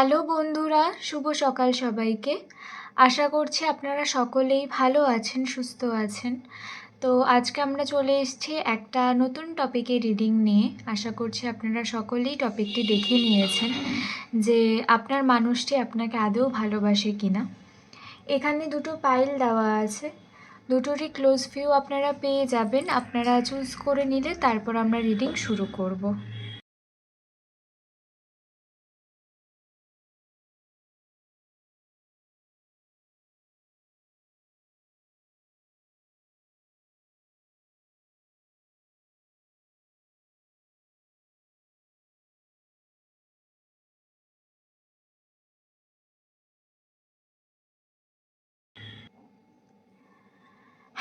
Hello বন্ধুরা, শুভ সকাল সবাইকে। আশা করছি আপনারা সকলেই ভালো আছেন, সুস্থ আছেন। তো আজকে আমরা চলে এসেছি একটা নতুন টপিকে রিডিং নিয়ে। আশা করছি আপনারা সকলেই টপিকটি দেখে নিয়েছেন যে আপনার মানুষটি আপনাকে আদৌ ভালোবাসে কিনা। এখানে দুটো পাইল দেওয়া আছে। দুটোরই ক্লোজ ভিউ আপনারা পেয়ে যাবেন। আপনারা চুজ করে নিলে তারপর আমরা রিডিং শুরু করব।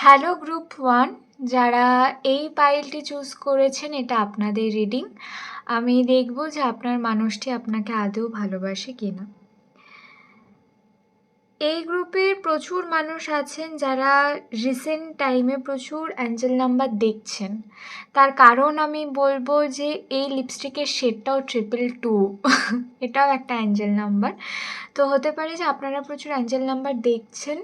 হ্যালো গ্রুপ ওয়ান যারা এই পাইলটি চুজ করেছেন, এটা আপনাদের রিডিং আমি দেখব যে আপনার মানুষটি আপনাকে আদৌ ভালোবাসে কিনা। এই গ্রুপের প্রচুর মানুষ আছেন যারা রিসেন্ট টাইমে প্রচুর অ্যাঞ্জেল নাম্বার দেখছেন। তার কারণ আমি বলব যে এই লিপস্টিকের শেডটাও ট্রিপল টু এটাও একটা অ্যাঞ্জেল নাম্বার তো হতে পারে যে আপনারা প্রচুর অ্যাঞ্জেল নাম্বার দেখছেন।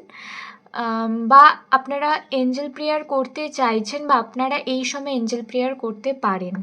বা আপনারা এঞ্জেল প্রেয়ার করতে চাইছেন বা আপনারা এই সময় এঞ্জেল প্রেয়ার করতে পারেন।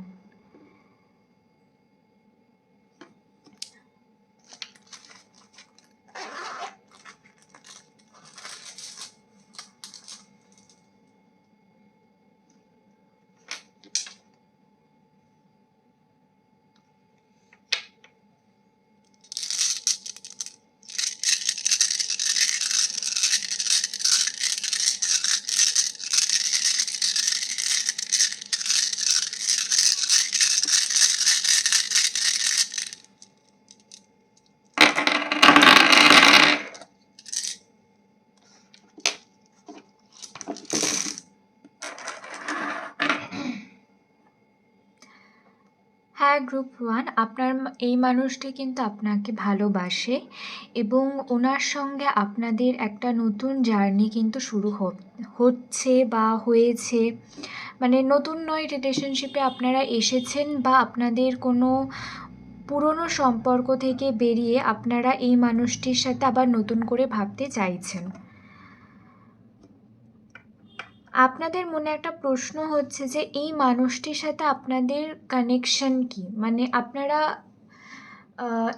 হ্যাঁ গ্রুপ ওয়ান আপনার এই মানুষটি কিন্তু আপনাকে ভালোবাসে এবং ওনার সঙ্গে আপনাদের একটা নতুন জার্নি কিন্তু শুরু হচ্ছে বা হয়েছে। মানে নতুন নয় রিলেশনশিপে আপনারা এসেছেন বা আপনাদের কোনো পুরনো সম্পর্ক থেকে বেরিয়ে আপনারা এই মানুষটির সাথে আবার নতুন করে ভাবতে চাইছেন। আপনাদের মনে একটা প্রশ্ন হচ্ছে যে, এই মানুষটির সাথে আপনাদের কানেকশন কি? মানে আপনারা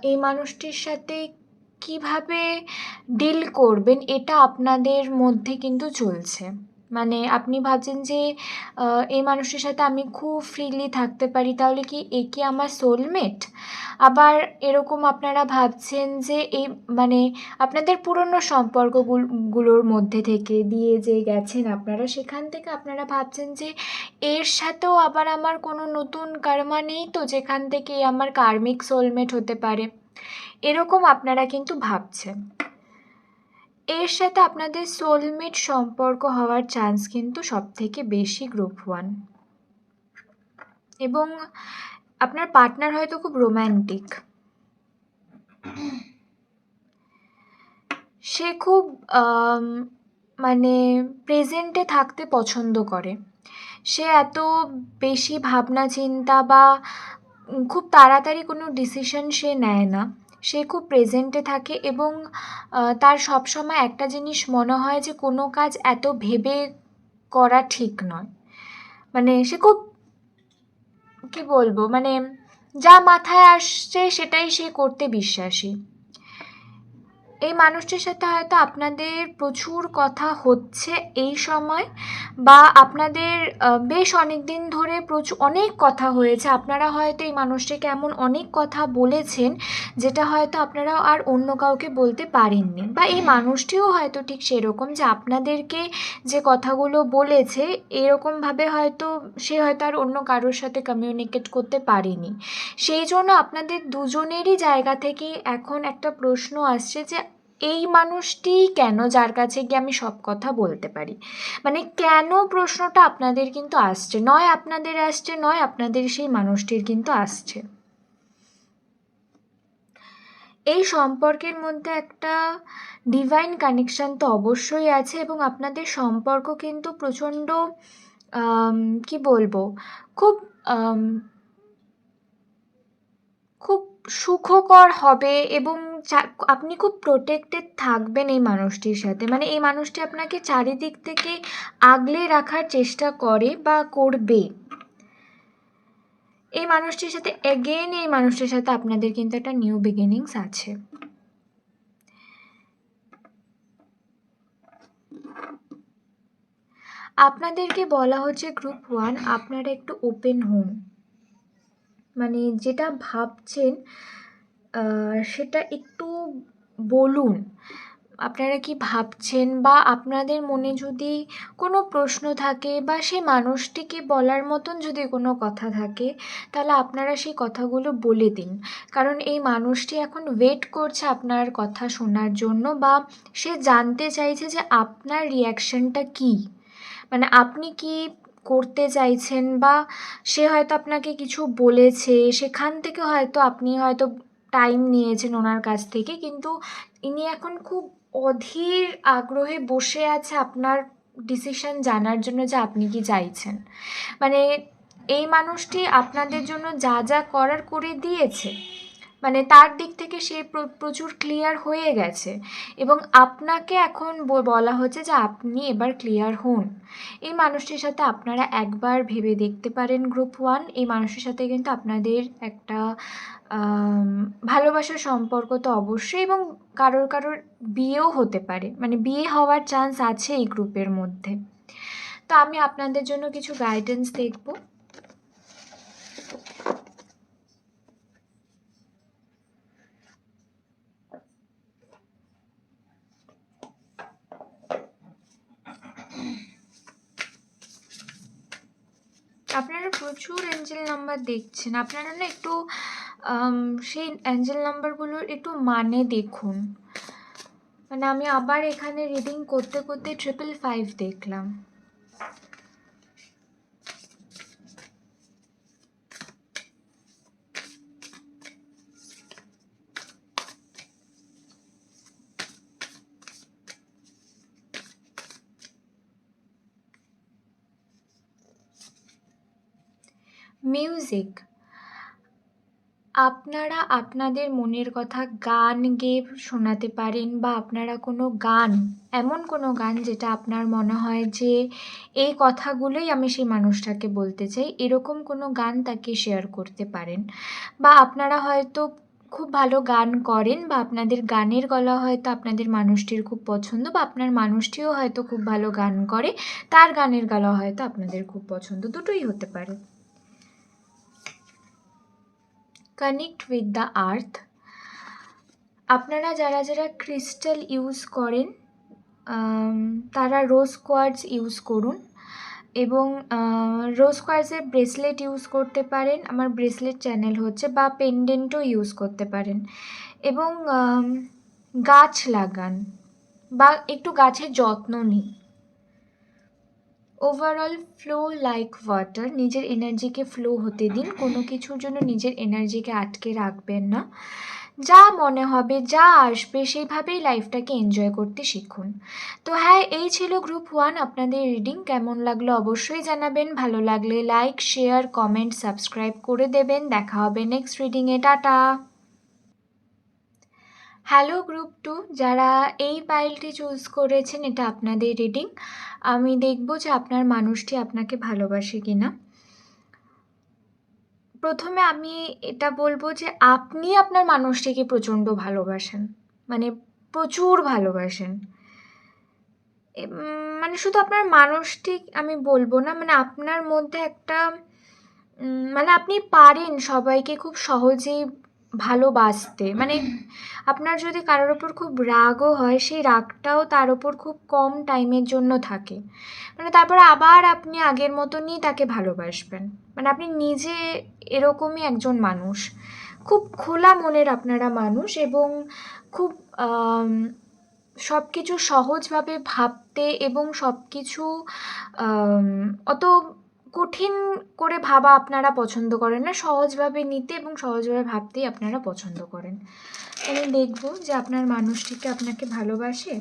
এই মানুষটির সাথে কীভাবে ডিল করবেন? এটা আপনাদের মধ্যে কিন্তু চলছে। মানে আপনি ভাবছেন যে এই মানুষটির সাথে আমি খুব ফ্রিলি থাকতে পারি, তাহলে কি এ কি আমার সোলমেট আবার এরকম আপনারা ভাবছেন যে এই মানে আপনাদের পুরনো সম্পর্কগুলোর মধ্যে থেকে দিয়ে যে গেছেন আপনারা, সেখান থেকে আপনারা ভাবছেন যে, এর সাথেও আবার আমার কোনো নতুন কার্মা নেই তো, যেখান থেকে আমার কার্মিক সোলমেট হতে পারে? এরকম আপনারা কিন্তু ভাবছেন। এর সাথে আপনাদের সোলমেট সম্পর্ক হওয়ার চান্স কিন্তু সব থেকে বেশি গ্রুপ ওয়ান এবং আপনার পার্টনার হয়তো খুব রোম্যান্টিক সে খুব মানে প্রেজেন্টে থাকতে পছন্দ করে। সে এত বেশি ভাবনা চিন্তা বা খুব তাড়াতাড়ি কোনো ডিসিশন সে নেয় না। সে খুব প্রেজেন্টে থাকে এবং তার সব সময় একটা জিনিস মনে হয় যে কোনো কাজ এত ভেবে করা ঠিক নয়। মানে সে খুব, কী বলব? মানে যা মাথায় আসছে সেটাই সে করতে বিশ্বাসী। এই মানুষটির সাথে হয়তো আপনাদের প্রচুর কথা হচ্ছে এই সময় বা আপনাদের বেশ অনেক দিন ধরে প্রচুর অনেক কথা হয়েছে। আপনারা হয়তো এই মানুষটিকে এমন অনেক কথা বলেছেন যেটা হয়তো আপনারা আর অন্য কাউকে বলতে পারেননি বা এই মানুষটিও হয়তো ঠিক সেরকম যে আপনাদেরকে যে কথাগুলো বলেছে এরকমভাবে হয়তো সে হয়তো আর অন্য কারোর সাথে কমিউনিকেট করতে পারেনি। সেই জন্য আপনাদের দুজনেরই জায়গা থেকে এখন একটা প্রশ্ন আসছে যে এই মানুষটিই কেন যার কাছে গিয়ে আমি সব কথা বলতে পারি? মানে কেন প্রশ্নটা আপনাদের কিন্তু আসছে? নয় আপনাদের আসছে, নয় আপনাদের সেই মানুষটির কিন্তু আসছে। এই সম্পর্কের মধ্যে একটা ডিভাইন কানেকশান তো অবশ্যই আছে এবং আপনাদের সম্পর্ক কিন্তু প্রচণ্ড কি বলব? খুব খুব সুখকর হবে এবং আপনি খুব প্রোটেক্টেড থাকবেন এই মানুষটির সাথে। মানে এই মানুষটি আপনাকে চারিদিক থেকে আগলে রাখার চেষ্টা করে বা করবে। এই মানুষটির সাথে এগেন এই মানুষটির সাথে আপনাদের কিন্তু একটা নিউ বিগিনিংস আছে। আপনাদেরকে বলা হচ্ছে গ্রুপ ওয়ান আপনারা একটু ওপেন হন মানে যেটা ভাবছেন সেটা একটু বলুন। আপনারা কি ভাবছেন বা আপনাদের মনে যদি কোনো প্রশ্ন থাকে বা সেই মানুষটিকে বলার মতন যদি কোনো কথা থাকে, তাহলে আপনারা সেই কথাগুলো বলে দিন। কারণ এই মানুষটি এখন ওয়েট করছে আপনার কথা শোনার জন্য বা সে জানতে চাইছে যে আপনার রিয়াকশানটা কী। মানে আপনি কি করতে চাইছেন বা সে হয়তো আপনাকে কিছু বলেছে, সেখান থেকে হয়তো আপনি হয়তো টাইম নিয়েছেন ওনার কাছ থেকে। কিন্তু ইনি এখন খুব অধীর আগ্রহে বসে আছে আপনার ডিসিশন জানার জন্য যে আপনি কি চাইছেন। মানে এই মানুষটি আপনাদের জন্য যা যা করার করে দিয়েছে মানে তার দিক থেকে সে প্রচুর ক্লিয়ার হয়ে গেছে। এবং আপনাকে এখন বলা হচ্ছে যে আপনি এবার ক্লিয়ার হন। এই মানুষটির সাথে আপনারা একবার ভেবে দেখতে পারেন গ্রুপ ওয়ান এই মানুষটির সাথে কিন্তু আপনাদের একটা ভালোবাসার সম্পর্ক তো অবশ্যই এবং কারোর কারোর বিয়েও হতে পারে। মানে বিয়ে হওয়ার চান্স আছে এই গ্রুপের মধ্যে। তো আমি আপনাদের জন্য কিছু গাইডেন্স দেখব আপনারা প্রচুর অ্যাঞ্জেল নাম্বার দেখছেন। আপনারা না একটু সেই অ্যাঞ্জেল নাম্বারগুলোর একটু মানে দেখুন। মানে আমি আবার এখানে রিডিং করতে করতে ট্রিপল ফাইভ দেখলাম। মিউজিক আপনারা আপনাদের মনের কথা গান গেয়ে শোনাতে পারেন বা আপনারা কোনো গান, এমন কোনো গান যেটা আপনার মনে হয় যে এই কথাগুলোই আমি সেই মানুষটাকে বলতে চাই, এরকম কোনো গান তাকে শেয়ার করতে পারেন। বা আপনারা হয়তো খুব ভালো গান করেন বা আপনাদের গানের গলা হয়তো আপনাদের মানুষটির খুব পছন্দ বা আপনার মানুষটিও হয়তো খুব ভালো গান করে, তার গানের গলা হয়তো আপনাদের খুব পছন্দ, দুটোই হতে পারে। কানেক্ট উইথ দ্য আর্থ আপনারা যারা যারা ক্রিস্টাল ইউজ করেন তারা রোজ কোয়ার্টস ইউজ করুন এবং রোজ কোয়ার্টসের ব্রেসলেট ইউজ করতে পারেন। আমার ব্রেসলেট চ্যানেল হচ্ছে বা পেন্ডেন্টও ইউজ করতে পারেন। এবং গাছ লাগান বা একটু গাছের যত্ন নিন। ওভারঅল ফ্লো লাইক ওয়াটার নিজের এনার্জিকে ফ্লো হতে দিন, কোনো কিছুর জন্য নিজের এনার্জিকে আটকে রাখবেন না। যা মনে হবে, যা আসবে, সেইভাবেই লাইফটাকে এনজয় করতে শিখুন। তো হ্যাঁ এই ছিল গ্রুপ ওয়ান আপনাদের রিডিং কেমন লাগল অবশ্যই জানাবেন, ভালো লাগলে লাইক শেয়ার কমেন্ট সাবস্ক্রাইব করে দেবেন, দেখা হবে নেক্সট রিডিংয়ে টাটা! হ্যালো গ্রুপ টু যারা এই পাইলটি চুজ করেছেন, এটা আপনাদের রিডিং আমি দেখব যে আপনার মানুষটি আপনাকে ভালোবাসে কি না প্রথমে আমি এটা বলব যে আপনি আপনার মানুষটিকে প্রচণ্ড ভালোবাসেন। মানে প্রচুর ভালোবাসেন। মানে শুধু আপনার মানুষটি আমি বলব না মানে আপনার মধ্যে একটা মানে আপনি পারেন সবাইকে খুব সহজেই ভালোবাসতে। মানে আপনার যদি কারোর ওপর খুব রাগও হয়, সেই রাগটাও তার ওপর খুব কম টাইমের জন্য থাকে। মানে তারপরে আবার আপনি আগের মতনই তাকে ভালোবাসবেন। মানে আপনি নিজে এরকমই একজন মানুষ। খুব খোলা মনের আপনারা মানুষ এবং খুব সব কিছু সহজভাবে ভাবতে এবং সব কিছু অত কঠিন করে ভাবা আপনারা পছন্দ করেন না, সহজভাবে নিতে এবং সহজভাবে ভাবতেই আপনারা পছন্দ করেন। আমি দেখব যে আপনার মানুষটিকে আপনাকে ভালোবাসে।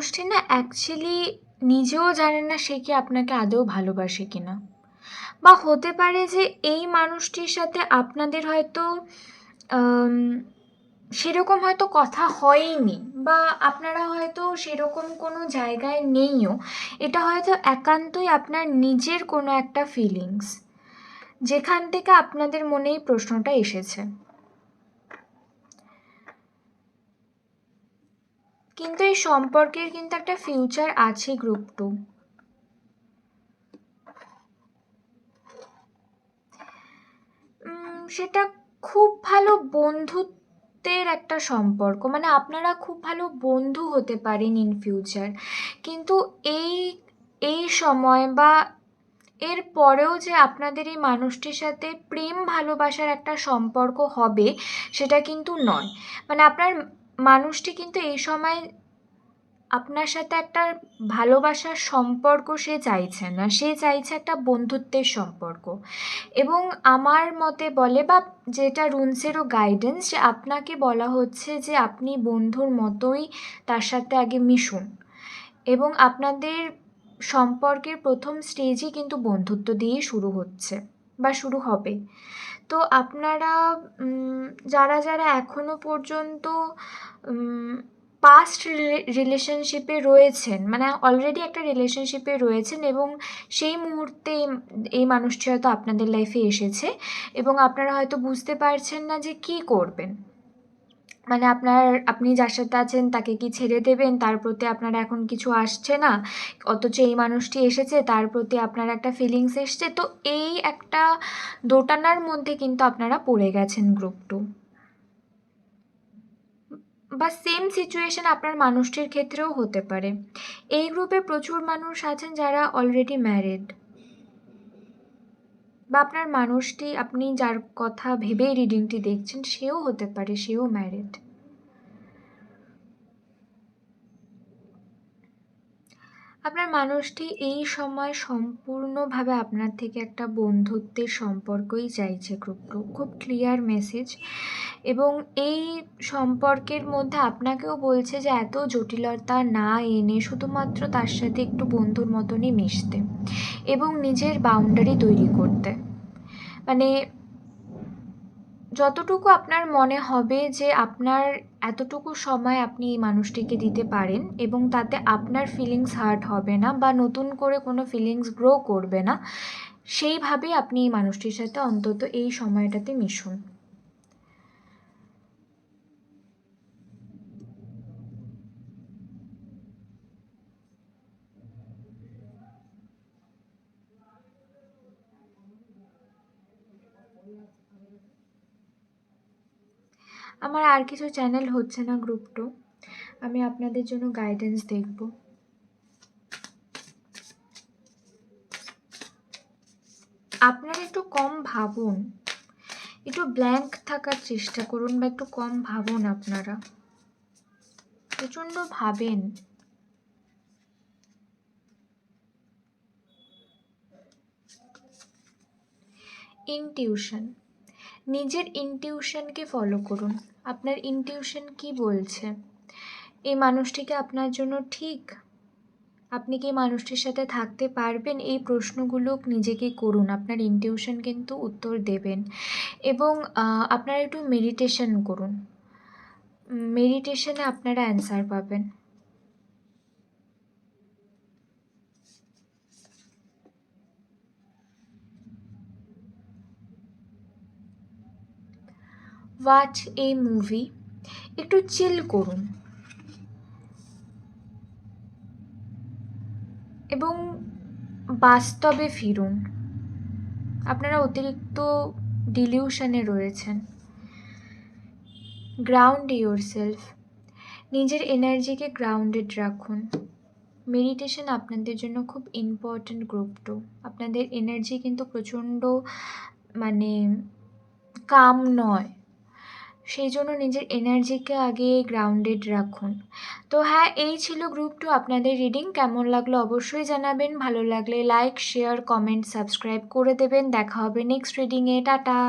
মানুষটি না অ্যাকচুয়ালি নিজেও জানেন না সে কি আপনাকে আদৌ ভালোবাসে কিনা। বা হতে পারে যে এই মানুষটির সাথে আপনাদের হয়তো সেরকম হয়তো কথা হয়নি বা আপনারা হয়তো সেরকম কোনো জায়গায় নেইও। এটা হয়তো একান্তই আপনার নিজের কোনো একটা ফিলিংস যেখান থেকে আপনাদের মনে এই প্রশ্নটা এসেছে। কিন্তু এই সম্পর্কের কিন্তু একটা ফিউচার আছে গ্রুপ টু সেটা খুব ভালো বন্ধুত্বের একটা সম্পর্ক মানে আপনারা খুব ভালো বন্ধু হতে পারেন ইন ফিউচার কিন্তু এই এই সময় বা এর পরেও যে আপনাদের এই মানুষটির সাথে প্রেম ভালোবাসার একটা সম্পর্ক হবে, সেটা কিন্তু নয়। মানে আপনার মানুষটি কিন্তু এই সময় আপনার সাথে একটা ভালোবাসার সম্পর্ক সে চাইছে না। সে চাইছে একটা বন্ধুত্বের সম্পর্ক। এবং আমার মতে বলে বা যেটা রুনসেরও গাইডেন্স যে আপনাকে বলা হচ্ছে যে আপনি বন্ধুর মতোই তার সাথে আগে মিশুন। এবং আপনাদের সম্পর্কের প্রথম স্টেজই কিন্তু বন্ধুত্ব দিয়ে শুরু হচ্ছে বা শুরু হবে। তো আপনারা যারা যারা এখনও পর্যন্ত পাস্ট রিলেশনশিপে রয়েছেন মানে অলরেডি একটা রিলেশনশিপে রয়েছেন এবং সেই মুহূর্তে এই মানুষটি হয়তো আপনাদের লাইফে এসেছে এবং আপনারা হয়তো বুঝতে পারছেন না যে কি করবেন। মানে আপনার, আপনি যার সাথে আছেন তাকে কি ছেড়ে দেবেন? তার প্রতি আপনার এখন কিছু আসছে না। অথচ এই মানুষটি এসেছে, তার প্রতি আপনার একটা ফিলিংস এসছে। তো এই একটা দোটানার মধ্যে কিন্তু আপনারা পড়ে গেছেন গ্রুপ টু বা সেম সিচুয়েশান আপনার মানুষটির ক্ষেত্রেও হতে পারে। এই গ্রুপে প্রচুর মানুষ আছেন যারা অলরেডি ম্যারিড বা আপনার মানুষটি আপনি যার কথা ভেবেই রিডিংটি দেখছেন সেও হতে পারে সেও ম্যারিড আপনার মানুষটি এই সময় সম্পূর্ণভাবে আপনার থেকে একটা বন্ধুত্বের সম্পর্কই চাইছে খুব খুব ক্লিয়ার মেসেজ এবং এই সম্পর্কের মধ্যে আপনাকেও বলছে যে এত জটিলতা না এনে শুধুমাত্র তার সাথে একটু বন্ধুর মতনই মিশতে এবং নিজের বাউন্ডারি তৈরি করতে। মানে যতটুকু আপনার মনে হবে যে আপনার এতটুকু সময় আপনি এই মানুষটিকে দিতে পারেন এবং তাতে আপনার ফিলিংস হার্ট হবে না বা নতুন করে কোনো ফিলিংস গ্রো করবে না, সেইভাবেই আপনি এই মানুষটির সাথে অন্তত এই সময়টাতে মিশুন। আমার আর কিছু চ্যানেল হচ্ছে না গ্রুপ টু আমি আপনাদের জন্য গাইডেন্স দেখব। আপনারা একটু কম ভাবুন। একটু ব্ল্যাঙ্ক থাকার চেষ্টা করুন বা একটু কম ভাবুন আপনারা। প্রচণ্ড ভাবেন। ইনটিউশন নিজের ইনটিউশনকে ফলো করুন। আপনার ইনটিউশন কি বলছে? এই মানুষটিকে আপনার জন্য ঠিক? আপনি কি মানুষটির সাথে থাকতে পারবেন? এই প্রশ্নগুলো নিজেকে করুন। আপনার ইনটিউশন কিন্তু উত্তর দেবেন। এবং আপনারা একটু মেডিটেশন করুন। মেডিটেশনে আপনারা অ্যান্সার পাবেন। ওয়াচ এ মুভি একটু চিল করুন। এবং বাস্তবে ফিরুন। আপনারা অতিরিক্ত ডিলিউশনে রয়েছেন। গ্রাউন্ড ইউর সেলফ নিজের এনার্জিকে গ্রাউন্ডেড রাখুন। মেডিটেশন আপনাদের জন্য খুব ইম্পর্ট্যান্ট গ্রুপ টু আপনাদের এনার্জি কিন্তু প্রচণ্ড মানে কাম নয়। সেই জন্য নিজের এনার্জিকে আগে গ্রাউন্ডেড রাখুন। তো হ্যাঁ এই ছিল গ্রুপ টু আপনাদের রিডিং কেমন লাগল অবশ্যই জানাবেন। ভালো লাগলে লাইক শেয়ার কমেন্ট সাবস্ক্রাইব করে দেবেন। দেখা হবে নেক্সট রিডিংয়ে টাটা!